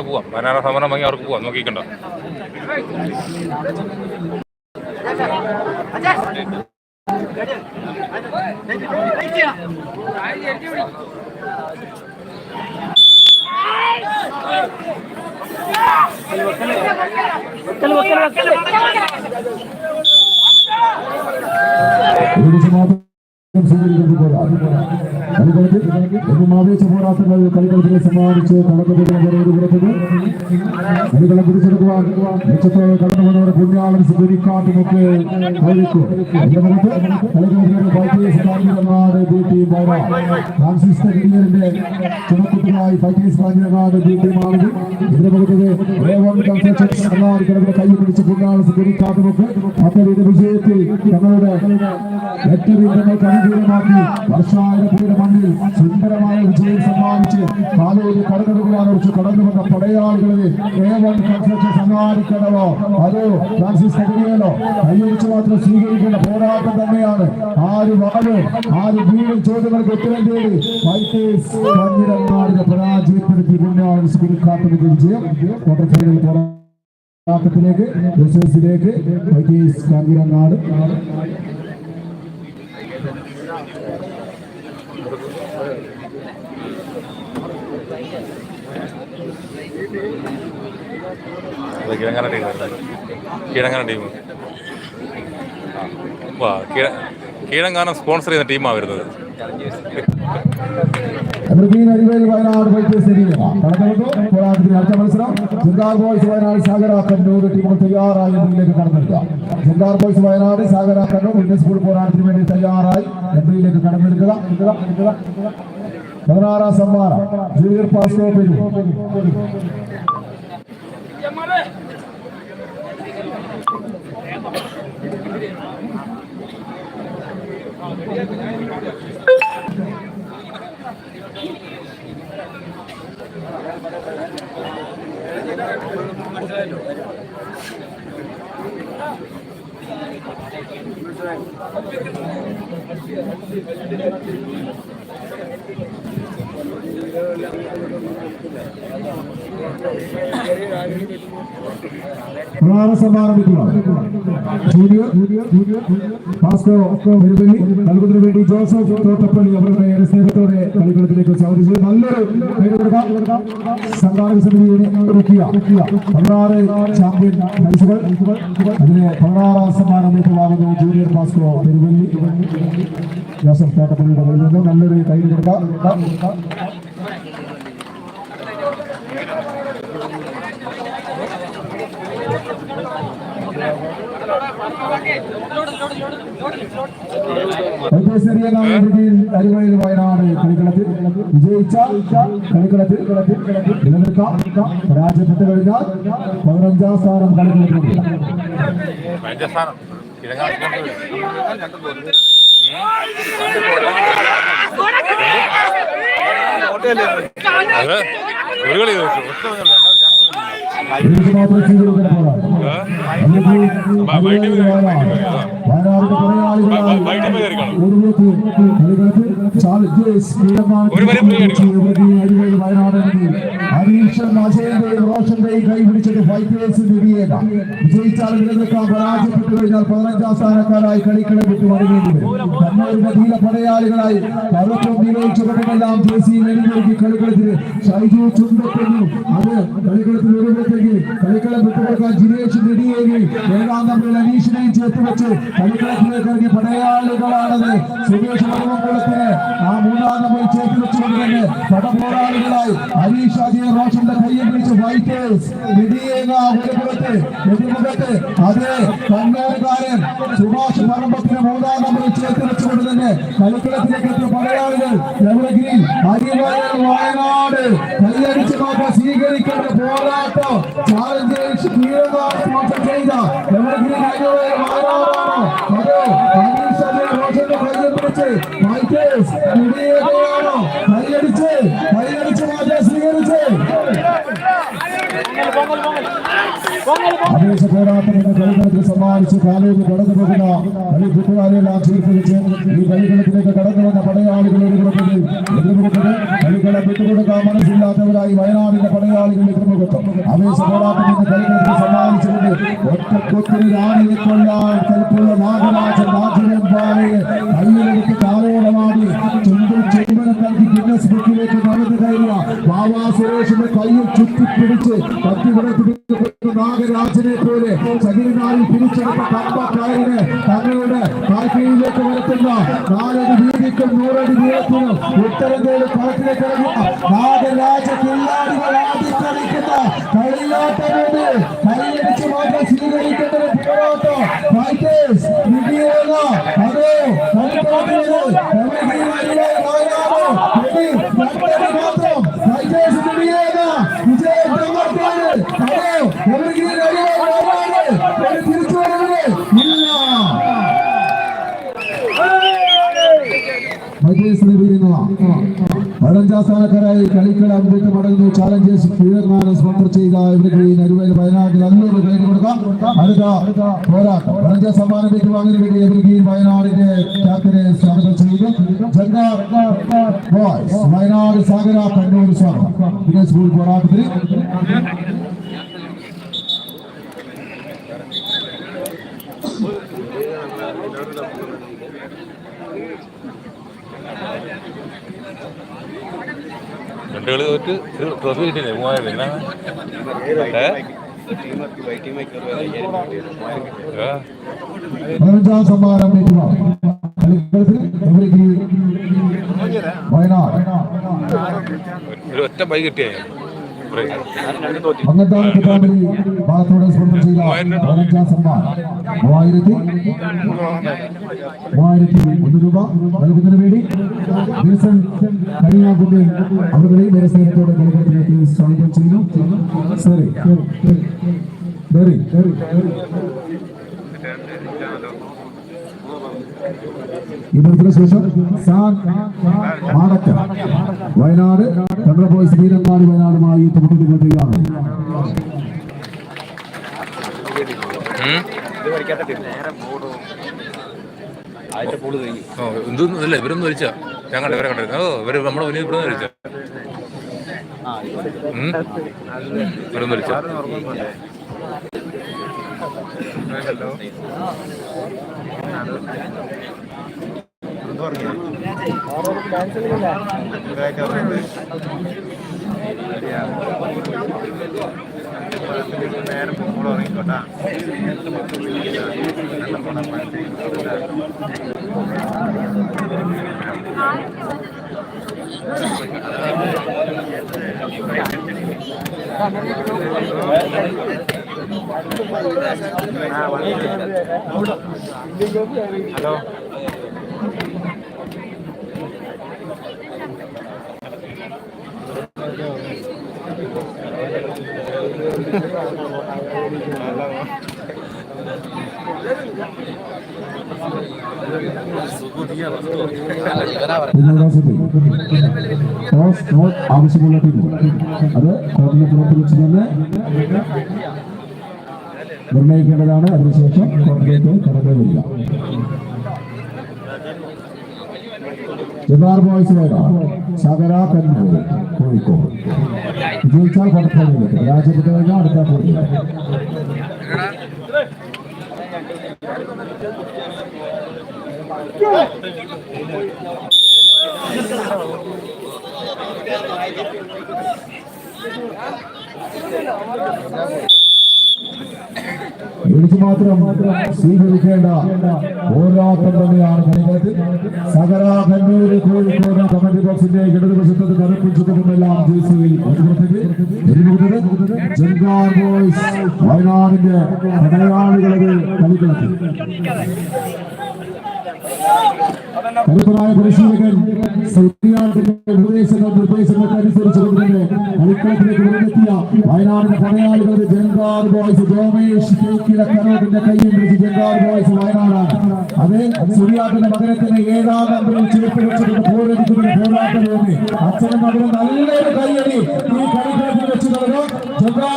പോവാം. വയനാട് സമരം വാങ്ങി അവർക്ക് പോവാം. നോക്കിക്കണ്ട. ആവേശ ടീം ഫ്രാൻസിസ് അനുകൂലമാക്കി വർഷായിരത്തിയുടെ മണ്ണിൽ സുന്ദരമായ വിജയം സമ്മാനിച്ച് കാലൂരി കടന്നുകളാൻ കുറിച്ച് കടന്നു വന്ന പടയാളികളെ ഏവൻ കൺസ്ട്രക്ഷൻ സമ്മാനിക്കണമോ? അതോ ഫ്രാൻസിസ് തകടിയല്ലോ കൈയടിച്ച് മാത്രം സ്വീകരിക്കേണ്ട പോരാട്ടം തന്നെയാണ്. ആര് വാഴോ ആര് വീഴും ചോദ്യങ്ങൾക്ക് ഉത്തരം തേടി കഞ്ഞിരങ്ങാടിനെ പരാജയപ്പെടുത്തി മുന്നാണ് സ്പിരിക്കാട്ടുന്ന വിജയം ക്വാർട്ടർ ഫൈനൽ പോരാട്ടത്തിലേക്ക് ഫൈറ്റേഴ്സ് കഞ്ഞിരങ്ങാട് അത് കിഴങ്ങാന ടീം ടീം. കിഴ- കിഴങ്ങാനം സ്പോൺസർ ചെയ്യുന്ന ടീമാണ് വരുന്നത്. എവർഗ്രീൻ അരിവേൽ വയനാട് ഫൈറ്റേഴ്സ് കടന്നു പോരാട്ടത്തിന് അടുത്ത മത്സരം. ജങ്കാർ ബോയ്സ് വയനാട് സാഗര കണ്ണൂർ ടീമുകൾ തയ്യാറായി എൻട്രിയിലേക്ക് കടന്നെടുക്കുക ജങ്കാർ ബോയ്സ് വയനാട് സാഗര കണ്ണൂർ ഇന്ത്യൻ സ്കൂൾ പോരാട്ടത്തിന് വേണ്ടി തയ്യാറായി എൻട്രിയിലേക്ക് എടുക്കുക. പതിനാറാം സമ്മാനം. ജൂനിയർ പാസ്കോ പെരു പ്രധാന ജൂനിയർ ജൂനിയർ പാസ്കോ പെരുവല്ലി നൽകുന്നതിന് വേണ്ടി ജോസഫ് തോട്ടപ്പള്ളി അവരുടെ ഏറെ കളിക്കളത്തിലേക്ക് സ്വാഗതിച്ചു. നല്ലൊരു സംഘാടക സമിതിയെ ഒരുക്കിയ പതിനാറ് ചാമ്പ്യൻ നൈസുകൾ അതിലെ പതിനാറാം സമ്മാനം ഏറ്റുവാങ്ങുന്നു ജൂനിയർ പാസ്കോ പെരുവല്ലി. ജോസഫ് തോട്ടപ്പള്ളിയുടെ കയ്യിൽ നല്ലൊരു കൈ കൊടുക്കാം. അരിവയിൽ വയനാട് കളിക്കളത്തിൽ വിജയിച്ച കളിക്കളത്തിൽ നിലനിൽക്കാം പരാജയപ്പെട്ട് കഴിഞ്ഞാൽ പതിനഞ്ചാം സ്ഥാനം. അത് ഒരു കളി മാത്രം സ്വീകരിക്കാൻ പോരാ വയനാടിന്റെ വരി free അടിക്കണം. അനീഷൻ അജയന്റെയും റോഷന്റെയും കൈപിടിച്ചിട്ട് ഫൈറ്റേഴ്സ് നേടിയേക്ക വിജയിച്ചാൽ നിലനിൽക്കാൻ പരാജയപ്പെട്ടു കഴിഞ്ഞാൽ പതിനഞ്ചാം സ്ഥാനക്കാരായി കളിക്കളെ വിട്ട് മടങ്ങേണ്ടി വരും. കണ്ണൂരിന്റെ ധീര പടയാളികളായി ജേസി നെടുമുറുക്കി കളിക്കളത്തിന് ഷൈജു ചുണ്ടക്കുന്നു അത് കളിക്കളത്തിൽ വരുമ്പോഴത്തേക്ക് കളിക്കളം വിട്ടുകൊടുക്കാൻ ജിനേഷ് നെടിയേരി ഏഴാം നമ്പറിൽ അനീഷിനെയും ചേർത്ത് വെച്ച് കളിക്കളത്തിലേക്ക് ഇറങ്ങിയ പടയാളികളാണത്. സുരേഷ് വർമ്മകുളത്തിന് ആ മൂന്നാം നമ്പറിൽ ചേർത്ത് വെച്ചുകൊണ്ട് തന്നെ പടപോരാളികളായി ഹരീഷ് അജയ് റോഷന്റെ കയ്യിൽ പിടിച്ച് വൈറ്റേഴ്സ് നെടിയേങ്ങ ഒരുപുറത്ത് അതേ കണ്ണൂരുകാരൻ സുഭാഷ് പറമ്പത്തിന് മൂന്നാം നമ്പറിൽ ചേർത്ത് വെച്ചുകൊണ്ട് തന്നെ കളിക്കളത്തിലേക്ക് എത്തിയ പടയാളികൾ. എവിടെങ്കിലും അരിവയൽ വയനാട്. കൈയടിച്ച് നോക്കാൻ സ്വീകരിക്കേണ്ട പോരാട്ടം. ചാലഞ്ചേഴ്സ് ചെയ്ത എവിടെങ്കിലും അരിവയൽ വയനാടാണോ അതോ റോഷന്റെ കയ്യിൽ പിടിച്ച് ഫൈറ്റേഴ്സ് നെടിയേങ്ങയാണോ കൈയടിച്ച് കൈയടിച്ച് മാറ്റാൻ സ്വീകരിച്ച് അപേക്ഷ പോരാട്ടം എന്ന കളിക്കളത്തിൽ സമ്മാനിച്ച് കാലയിൽ കടന്നു പോകുന്ന കളി കൂട്ടുകാരെല്ലാം ചേർത്ത് ഈ കളിക്കളത്തിലേക്ക് കടന്നു വന്ന പടയാളികൾ എതിർക്കുന്നത് എതിർക്കുന്നത് കളിക്കളം വിട്ടുകൊടുക്കാൻ മനസ്സില്ലാത്തവരായി വയനാടിന്റെ പടയാളികൾ എതിർമുഖത്തും അപേക്ഷ പോരാട്ടത്തിന്റെ കളിക്കളത്തിൽ സമ്മാനിച്ചുകൊണ്ട് ஒட்ட கொத்திரில் ஆடிய கொள்ளால் தற்போது நாகராஜன் ராஜன் பாலை கையிலிருந்து காலையோடமாடி சுண்டு செம்பனத்தாக்கி கின்னஸ் புக்கிலேக்கு நடந்து கையா பாபா சுரேஷனை கையில் சுத்தி பிடிச்சு தப்பி விடத்து நாகராஜனை போல சகிரினாரில் நாகராஜ கில்லாடிகள் ഫൈറ്റേഴ്സ് വിജയേന അതോ കളിക്കളത്തിലത് മാത്രം ഫൈറ്റേഴ്സ് വിജയേന വിജയം കണ്ടെത്താന് അതോ എവിടെയെങ്കിലും ഒരു തിരിച്ചു വരുന്നത് ഇല്ല മജേസിനെ വീഴുന്ന പതിനഞ്ചാം സ്ഥാനക്കാരായി കളിക്കളം വിട്ട് മടങ്ങുന്നു. ചാലഞ്ചേഴ്സ് തീരുമാനം സ്പോൺസർ ചെയ്ത ഇവർക്ക് നരുവേൽ വയനാട്ടിൽ നല്ലൊരു കൈ കൊടുക്കാം. അടുത്ത പോരാട്ടം. പതിനഞ്ചാം സമ്മാനം ഏറ്റുവാങ്ങുന്ന വേണ്ടി ഇവർക്ക് വയനാടിന്റെ ക്യാപ്റ്റനെ സ്വാഗതം ബോയ്സ് വയനാട് സാഗര കണ്ണൂർ സ്വാഗതം. പിന്നെ സ്കൂൾ പോരാട്ടത്തിൽ രണ്ട് തോറ്റ് ഒരു ട്രോഫി കിട്ടിയില്ലേ മൂവായിരം പിന്നെ? പതിനഞ്ചാം സമ്മാനം ഒരു ഒറ്റ പൈ കിട്ടിയാ അങ്ങത്താണ് കിട്ടാമരി ഭാഗത്തോടെ സ്പോൺസർ ചെയ്ത പതിനഞ്ചാം സമ്മാനം മൂവായിരത്തി മൂവായിരത്തി ഒന്ന് രൂപ നൽകുന്നതിന് വേണ്ടി വിൽസൺ കണിയാകുണ്ടി അവരുടെ നിരസനത്തോടെ കളിക്കളത്തിലേക്ക് സ്വാഗതം ചെയ്യുന്നു. സോറി. ഇന്നത്തിന് ശേഷം സാൻ മാടക്ക. വയനാട് കണ്ണൂർ ബോയ്സ് വീരങ്ങാടി വയനാടുമായി ഉം? ഓ, ഇതൊന്നും ഇല്ല ഇവരൊന്നും വലിച്ച ഞാൻ കണ്ട ഇവരെ കണ്ടിരുന്നു? ഓ ഇവർ നമ്മുടെ മുന്നിൽ ഇവിടെ വലിച്ച ഇവരൊന്നും വലിച്ച നേരം പോകുമ്പോൾ ഉറങ്ങിക്കോട്ടാ ഹലോ ടോസ് നോട്ട് ആവശ്യമുള്ള ടീം അത് കോർട്ടിന് പുറത്ത് വെച്ച് തന്നെ നിർണയിക്കേണ്ടതാണ് അതിനുശേഷം കോർട്ടിലേക്ക് കടന്നു ജബാർ ബോയ്സ് വേഗ സകര കണ്ണൂർ കോഴിക്കോട് വിജയിച്ചാൽ പുറത്തേക്ക് രാജ്യപ്പെട്ട് കഴിഞ്ഞാൽ അടുത്ത പോയി എനിക്ക് മാത്രം സ്വീകരിക്കേണ്ട പോരാട്ടം തന്നെയാണ് സകല കണ്ണൂര് കോഴിക്കോട് കമന്റ് ബോക്സിന്റെ ഇടതുവശത്ത് കറുപ്പിച്ചതുമെല്ലാം ജേഴ്സിയിൽ ബോയ്സ് വയനാടിന്റെ പടയാളികളത് കളികളത്തിൽ കരുത്തനായ പരിശീലകൻ സൗദിയാടിന്റെ ഉപദേശങ്ങൾ നിർദ്ദേശങ്ങൾക്ക് അനുസരിച്ചുകൊണ്ട് കളിക്കളത്തിലേക്ക് വരുന്നെത്തിയ വയനാടിന്റെ പടയാളികളുടെ ജംഗാർ ബോയ്സ് ജോമേഷ് കേക്കിലെ കരോടിന്റെ കയ്യിൽ പിടിച്ച് ജംഗാർ ബോയ്സ് വയനാടാണ് അതേ സൂര്യാട്ടിന്റെ മകനത്തിന് ഏഴാം നമ്പറിൽ ചേർത്ത് വെച്ചിട്ട് പോരടിക്കുന്ന പോരാട്ടം അച്ഛനും മകനും നല്ലൊരു കയ്യടി ഈ കളിക്കളത്തിൽ നൽകും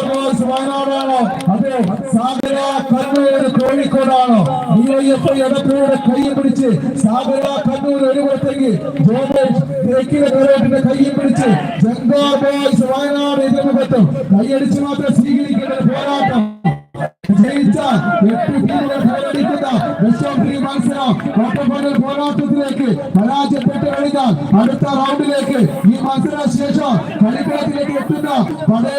ബോയ്സ് വയനാടാണോ. അതെ സാഗര കണ്ണൂർ കോഴിക്കോടാണോ. ഡിവൈഎഫ്ഐ എടപ്പയുടെ കൈ പിടിച്ച് സാഗര കണ്ണൂർ ഒരു പുറത്തേക്ക് ജോബേഷ് തേക്കിലെ കരോട്ടിന്റെ കൈ പിടിച്ച് ബോയ്സ് വയനാട് എതിർമുഖത്തും കൈയടിച്ച് മാത്രം സ്വീകരിക്കേണ്ട പോരാട്ടം. ജയിച്ചാൽ എട്ട് ടീമുകൾ പോരടിക്കുന്ന വിശ്വം ത്രീ മത്സരം ഫൈനൽ പോരാട്ടത്തിലേക്ക് പരാജയപ്പെട്ട് കഴിഞ്ഞാൽ അടുത്ത റൗണ്ടിലേക്ക് ഈ മത്സര ശേഷം Oh.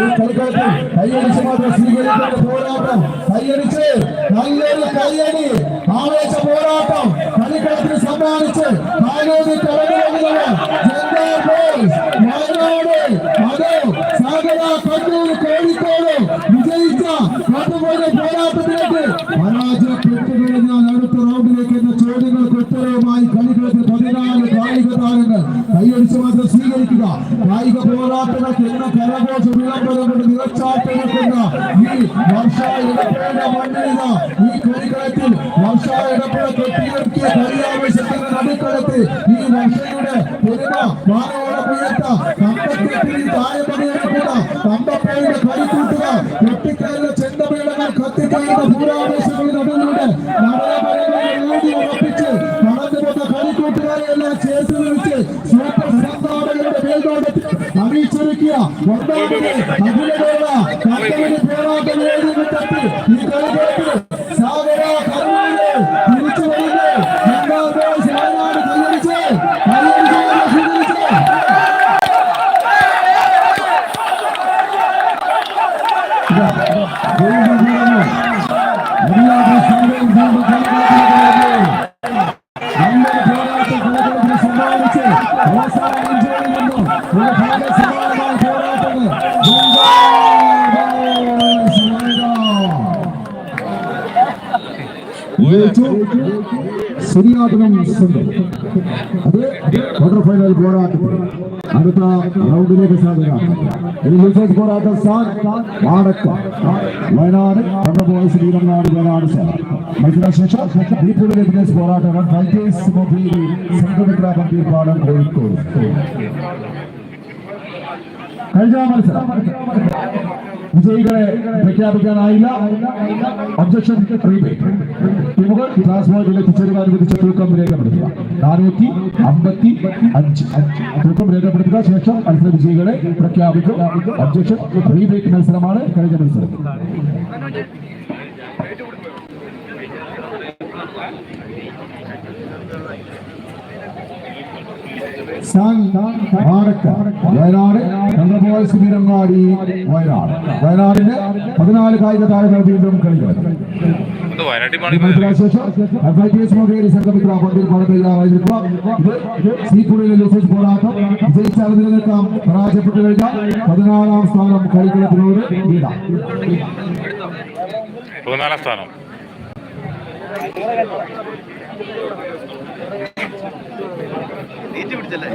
ഈ കളിക്കളത്തിൽ കൈയടിച്ച് മാത്രം സ്വീകരിക്കേണ്ട പോരാട്ടം. കൈയടിച്ച് നല്ലൊരു കൈയടി. ആവേശ പോരാട്ടം. കളിക്കളത്തിൽ സമ്മാനിച്ച് കാലോതി കോഴിക്കോട് വിജയിച്ച കണ്ടുപോലെ പോരാട്ടത്തിലേക്ക് പരാജയപ്പെട്ടു കഴിഞ്ഞാൽ അടുത്ത റൗണ്ടിലേക്ക് എന്ന ചോദ്യങ്ങൾക്ക് ഉത്തരവുമായി കളികളത്തിൽ പതിനാല് കായിക താരങ്ങൾ കൈയടിച്ച് മാത്രം സ്വീകരിക്കുക. കായിക പോരാട്ടങ്ങൾക്ക് എന്ന കരഘോഷ വിളംബരം കൊണ്ട് ഈ വർഷ ഇടപ്പേട ഈ കളിക്കളത്തിൽ വർഷ ഇടപ്പേട കെട്ടിയിറക്കിയ കളിയാവേശത്തിന്റെ നടുക്കളത്തിൽ ഈ വർഷയുടെ പെരുമ വാനോളം ഉയർത്ത കമ്പക്കെട്ടിൽ താഴെ പണിയെടുക്കുക കമ്പപ്പയുടെ കളിക്കൂട്ടുക കുട്ടിക്കാരുടെ ചെണ്ടമേളങ്ങൾ കത്തിക്കഴിയുന്ന പൂരാവേശങ്ങളുടെ നടുവിലൂടെ సాగర అందరి పోరాటం సమానించే వ్యవసాయం చేయడంలో ఒక భాగం കളിക്കളത്തിൽ സാഗര കർമ്മങ്ങളെ തിരിച്ചു വരുന്നു രണ്ടാം ബോയ്സ് വയനാട് കൈയടിച്ച് കൈയടിച്ച് സ്വീകരിച്ച് ശരിയാട്ടണം സ്വന്തം അത് ക്വാർട്ടർ ഫൈനൽ പോരാട്ടത്തിൽ അടുത്ത റൗണ്ടിലേക്ക് സാധ്യത ഇനി വിശേഷ പോരാട്ടം സാൻ വാടക്ക വയനാട് ബോയ്സ് വീരങ്ങാട് വയനാട് സാർ മത്സരശേഷം ദീപുവിലെ വിജയികളെ പ്രഖ്യാപിക്കാനായില്ല. ഒബ്ജക്ഷൻ ടീമുകൾ ക്ലാസ് ബോർഡിൽ അനുവദിച്ച തൂക്കം രേഖപ്പെടുത്തുക. നാനൂറ്റി അമ്പത്തി അഞ്ച്. തൂക്കം രേഖപ്പെടുത്തുക. ശേഷം മത്സര വിജയികളെ പ്രഖ്യാപിക്കും. ഒബ്ജക്ഷൻ മത്സരമാണ് കഴിഞ്ഞ മത്സരം. വാടക്ക വയനാട് ചന്ദ്രബോയ്സ് വീരങ്ങാടി വയനാട്. വയനാടിന്റെ പതിനാല് കായിക താരങ്ങൾ വീണ്ടും കളിക്കുന്നത് പോരാട്ടം. പരാജയപ്പെട്ടു കഴിഞ്ഞാൽ പതിനാറാം സ്ഥാനം കളിക്കളത്തിനോട് പതിനാലാം സ്ഥാനം. ആ പിടിച്ചല്ലേ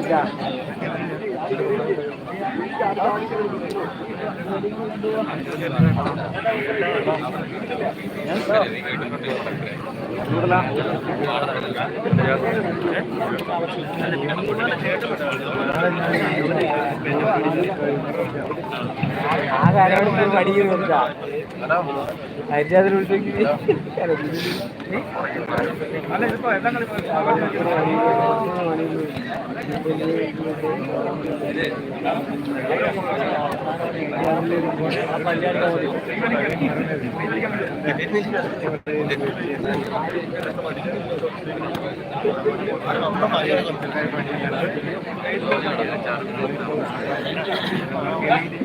പഠിക്കുന്നു കാര്യങ്ങൾ ഹരിജാതിൽ ആ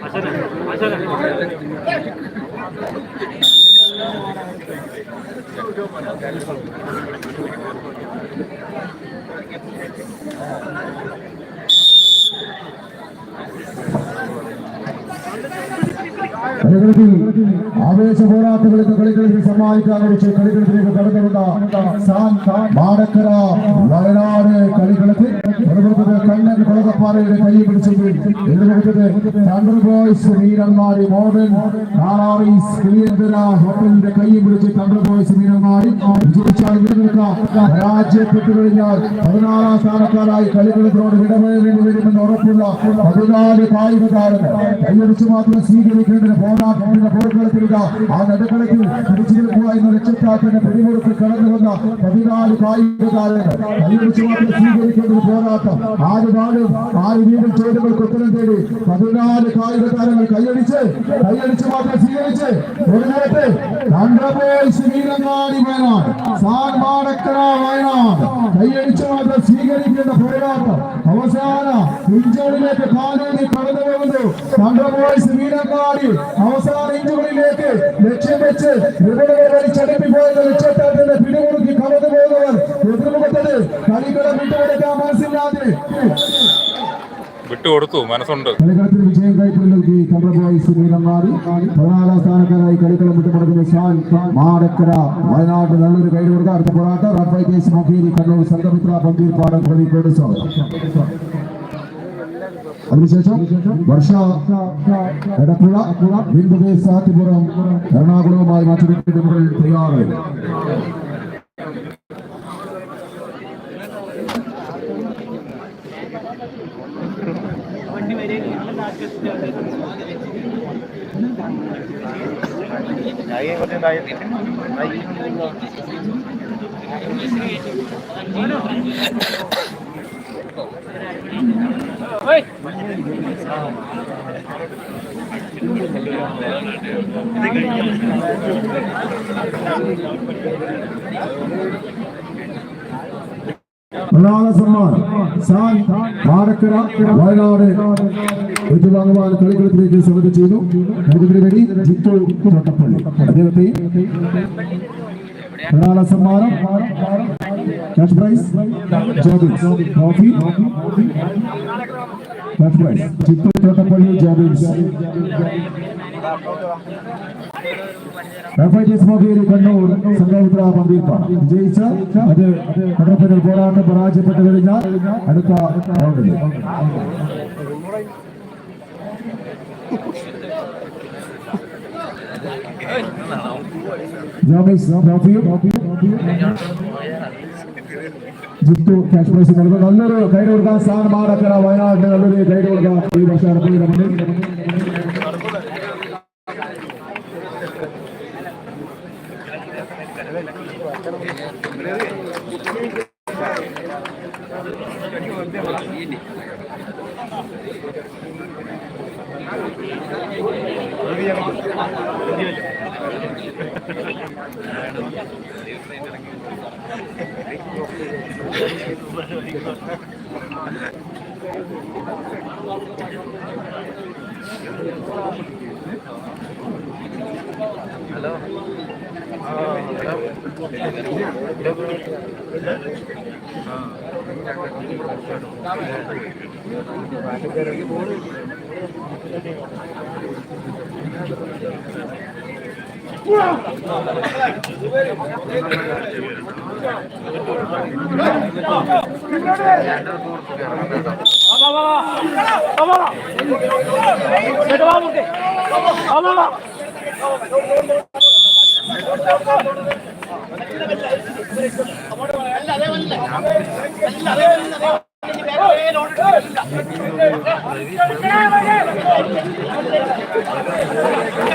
还剩呢，还剩呢。കളികളത്തിൽ ആവേശ പോരാട്ടങ്ങൾക്ക് കളികളിൽ സമ്മാനിക്കാൻ വെച്ച് കളികളിലേക്ക് കടന്നുകൊണ്ട മാടക്കര വയനാട് കളികളത്തിൽ പ്രവർത്തക കണ്ണൻ കൊളകപ്പാറയുടെ കൈ പിടിച്ചത് എതിർക്കുന്നത് തണ്ടർ ബോയ്സ് മീനങ്ങാടി മോഡൽ നാറാറീസ് കിളിയന്തര ഹോട്ടലിന്റെ കൈ പിടിച്ച് തണ്ടർ ബോയ്സ് മീനങ്ങാടി വിജയിച്ചാൽ വിടുന്ന പരാജയപ്പെട്ടു കഴിഞ്ഞാൽ പതിനാറാം സ്ഥാനക്കാരായി കളികളത്തിനോട് വിടവേണ്ടി വരുമെന്ന് ഉറപ്പുള്ള കായിക താരങ്ങൾ മാത്രം സ്വീകരിക്കേണ്ടത് പോരാട്ടത്തിന്റെ പോർക്കളത്തിലുള്ള ആ നടുക്കളത്തിൽ പിടിച്ചു നിൽക്കുക എന്ന ലക്ഷ്യത്താക്കിന്റെ പിടിമുറുക്കിൽ കടന്നു വന്ന പതിനാല് കായികതാരങ്ങൾ സ്വീകരിക്കേണ്ടത് പോരാട്ടം. ആര് പാടും ആര് വീണ്ടും ചോദ്യങ്ങൾക്ക് ഉത്തരം തേടി പതിനാല് കായിക താരങ്ങൾ കൈയടിച്ച് കൈയടിച്ച് മാത്രം സ്വീകരിച്ച് ഒരു നേരത്തെ വീരങ്ങാടി വയനാട് സാൻ മാടക്കര വയനാട്. കൈയടിച്ച് മാത്രം സ്വീകരിക്കേണ്ട പോരാട്ടം. അവസാന ഇഞ്ചുകളിലേക്ക് കാലൂരി കടന്നു പോകുന്നു. ബോയ്സ് വീരങ്ങാടി അവസാന ഇഞ്ചുകളിലേക്ക് ലക്ഷ്യം വെച്ച് വലിച്ചടപ്പിപ്പോയെന്ന ലക്ഷ്യത്താത്തിന്റെ പിടിമുറുക്കി കടന്നു പോകുന്നവർ എതിർമുഖത്തത് കളിക്കളം വിട്ടുകൊടുക്കാൻ മനസ്സില്ലാതെ. വിട്ടുകൊടുത്തു മനസ്സുണ്ട്. കളിക്കളത്തിൽ വിജയം കൈപ്പിടി ചന്ദ്രബോയ്സ് നീലങ്ങാടി പതിനാലാം സ്ഥാനക്കാരായി കളിക്കളം വിട്ടുകൊടുക്കുന്ന ഷാൻ മാടക്കര വയനാട് നല്ലൊരു കൈ കൊടുക്കുക അടുത്ത പോരാട്ടം. റൺ ഫൈറ്റേഴ്സ് മൊക്കേരി കണ്ണൂർ സംഘമിത്ര പന്തീർപ്പാടം കോഴിക്കോട് സ്വാഗതം. അതിനുശേഷം വർഷ എടപ്പുഴ സാത്തിപുരം എറണാകുളവുമായി മറ്റൊരു ടീമുകൾ തയ്യാറായി. സമ്മാനം സാൻ മാടക്കര വയനാട് ഏറ്റുവാങ്ങുവാൻ കളിക്കളത്തിലേക്ക് സ്വാഗതം ചെയ്തു അതിനു വേണ്ടി ജിത്തു തോട്ടപ്പള്ളി അദ്ദേഹത്തെ പ്രധാന സമ്മാനം cash prize Jobins trophy cash prize Jithu Thottappally Jobins FITS mobile Kannur Sanghamitra പന്തീർപ്പാണ് വിജയിച്ച അത് കടപ്പനൽ പോരാട്ടം പരാജയപ്പെട്ടു കഴിഞ്ഞാൽ അടുത്ത റൗണ്ടിൽ जाओ मैं जाओ जाओ पियो जाओ पियो जाओ पियो जित्तो कैश प्राइस नल्व नल्लूर कैडूर्गा सन्मान अक्कड वयनाड नल्लूर कैडूर्गा ಈ ವರ್ಷ ಅರ್ಪಣೆ ನಮಗೆ Gracias. ഹലോ ഹലോ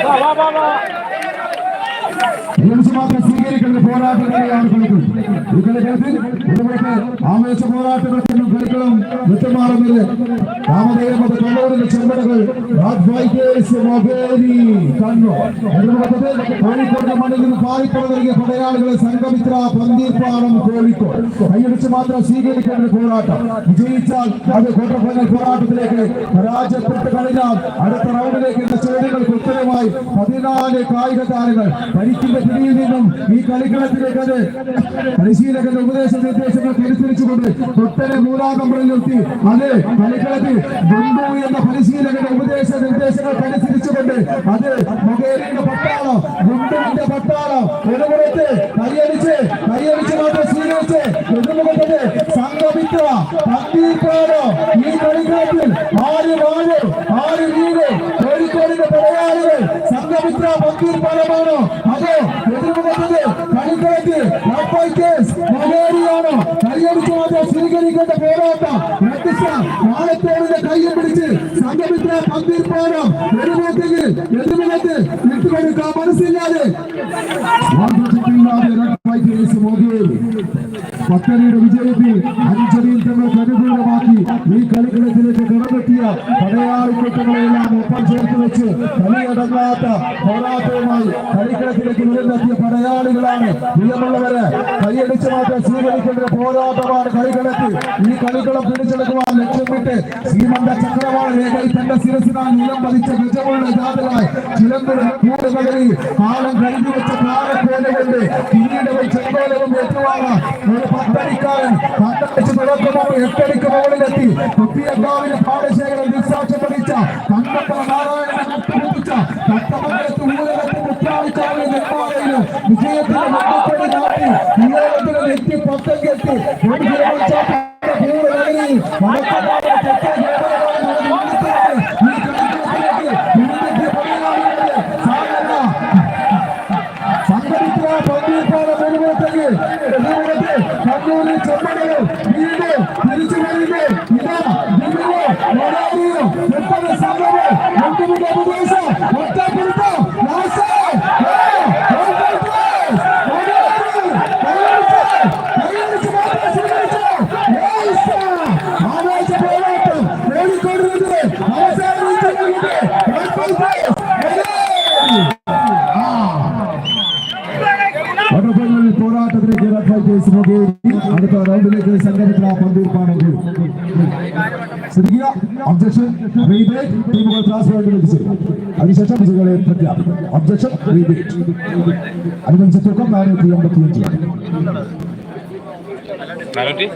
வா வா வா. മാത്രം സ്വീകരിക്കേണ്ട പോരാട്ടങ്ങളെയാണ് കളിക്കും ഈ കളിക്കളത്തിൽ ഇതുപോലത്തെ ആവേശ പോരാട്ടങ്ങൾക്കും കളികളും വിട്ടുമാറുന്നത് രാമദേവ തൊണ്ണൂറിന്റെ ചെമ്പടകൾ കോഴിക്കോട് മണ്ണിൽ നിന്ന് പാറിപ്പുറം നൽകിയ പടയാളികളെ സംഘമിത്ര പന്തീർപ്പാടം കോഴിക്കോട്. കൈയടിച്ച് മാത്രം സ്വീകരിക്കേണ്ട പോരാട്ടം. വിജയിച്ചാൽ അത് ക്വാർട്ടർ പോരാട്ടത്തിലേക്ക് പരാജയപ്പെട്ട് കഴിഞ്ഞാൽ അടുത്ത റൗണ്ടിലേക്ക് എന്ന ഉത്തരമായി പതിനാല് കായിക താരങ്ങൾ പരിക്കിന്റെ പിടിയിൽ നിന്നും ഈ കളിക്കളത്തിലേക്ക് പരിശീലകന്റെ ഉപദേശ നിർദ്ദേശങ്ങൾ തിരിച്ചുകൊണ്ട് തൊട്ടനെ മൂന്നാം നമ്പറിൽ നിർത്തി അത് കളിക്കളത്തിൽ ബന്ധു എന്ന പരിശീലകന്റെ ഉപദേശ നിർദ്ദേശങ്ങൾക്ക് അനുസരിച്ചുകൊണ്ട് അത് മൊബൈലിന്റെ പട്ടാളം ബന്ധുവിന്റെ പട്ടാളം ഒരുപുറത്ത് കൈയടിച്ച് കൈയടിച്ച് മാത്രം സ്വീകരിച്ച് എതിർമുഖത്ത് സംഗമിക്കോ ഈ കളിക്കളത്തിൽ ആര് വാഴ്? ആര് വീട് കോഴിക്കോടിന്റെ പടയാളികൾ സംഘമിത്ര പത്തീർപ്പാടമാണോ അതോ എതിർമുഖത്ത് കളിക്കളത്തിൽ മൊബൈലിയാണോ കൈയടിച്ച് മാത്രം സ്വീകരിക്കേണ്ട പോരാട്ടം രണ്ടിച്ച വാഴത്തോടിന്റെ കയ്യിൽ പിടിച്ച് സംഘമിത്ര മന്ദിർ പാലം എതിർമുഖത്തിൽ എതിർമുഖത്ത് വിട്ടുകൊടുക്കാൻ മനസ്സില്ലാതെ പത്തനയുടെ വിജയത്തിൽ അഞ്ചടിയിൽ തങ്ങൾക്ക് അനുകൂലമാക്കി ഈ കളിക്കളത്തിലേക്ക് കടന്നെത്തിയ പടയാളിക്കൂട്ടങ്ങളെല്ലാം കളിയടങ്ങാത്ത പോരാട്ടവുമായി കളിക്കളത്തിലേക്ക് നിലനിർത്തിയ പടയാളികളാണ്. പ്രിയമുള്ളവരെ കൈയടിച്ച് മാറ്റാൻ സ്വീകരിക്കേണ്ട പോരാട്ടമാണ് കളിക്കളത്തിൽ. ഈ കളിക്കളം പിടിച്ചെടുക്കുവാൻ ലക്ഷ്യമിട്ട് ശ്രീമന്ത ചക്രവാള രേഖയിൽ തന്റെ ശിരസിനാൽ നിലം പതിച്ച ഗജമുള്ള ജാതരായി ചിലമ്പുരം കൂടുകളിൽ കാലം കഴിഞ്ഞു വെച്ച കാലക്കോല കൊണ്ട് കിരീടവും ചെങ്കോലവും ഏറ്റുവാങ്ങാൻ ഒരു പത്തടിക്കാരൻ കണ്ടടിച്ച് തുടക്കമോ എട്ടടിക്ക് മുകളിലെത്തി. കുത്തിയക്കാവിന് പാടശേഖരം നിസ്സാക്ഷ്യം വഹിച്ച കണ്ടപ്പ നാരായണനെ മുട്ടുമുട്ടിച്ച കട്ടമംഗലത്ത് ഊരകത്ത് മുറ്റാളിച്ചാവിന് നെന്മാറയിലും വിജയത്തിന്റെ മുട്ടപ്പടി നാട്ടി ഉയരത്തിന് നെറ്റി പത്തം കെട്ടി ഒരു ശ്രദ്ധിക്കുക ഒബ്ജക്ഷൻ റീബേറ്റ് ടീമുകൾ ട്രാൻസ്ഫർ വിളിച്ചു അതിനുശേഷം വിജയികളെ പ്രഖ്യാപിക്കും. ഒബ്ജക്ഷൻ റീബേറ്റ് അനുബന്ധിച്ച തൂക്കം നാനൂറ്റി എൺപത്തിയഞ്ച് നാനൂറ്റി